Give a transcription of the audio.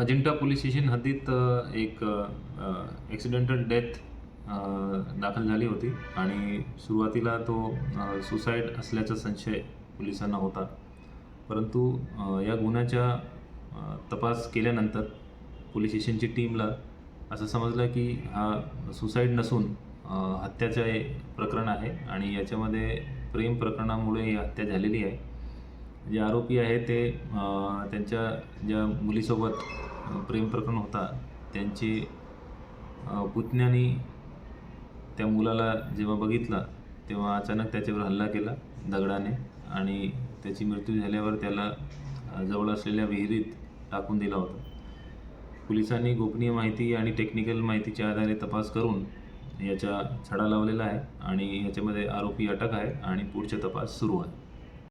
Ajanta police station हद्दीत एक accidental death दाखल झाली होती. आणि सुरुवातीला तो सुसाईड असल्याचा संशय पोलिसांना होता. परंतु या गुन्ह्याच्या तपास केल्यानंतर पोलीस स्टेशनची टीमला असं समजलं की हा सुसाईड नसून हत्याचं हे प्रकरण आहे. आणि याच्यामध्ये प्रेम प्रकरणामुळे ही हत्या झालेली आहे. जे आरोपी आहे ते त्यांच्या ज्या मुलीसोबत प्रेम प्रकरण होता त्यांची अ, पुतण्यानी त्या मुलाला जेव्हा बघितला तेव्हा अचानक त्याच्यावर हल्ला केला दगडाने आणि त्याची मृत्यू झाल्यावर त्याला जवळ असलेल्या विहिरीत टाकून दिला होता. पोलिसांनी गोपनीय माहिती आणि टेक्निकल माहितीच्या आधारे तपास करून याचा छडा लावलेला आहे आणि याच्यामध्ये आरोपी अटक आहे आणि पुढचा तपास सुरू आहे.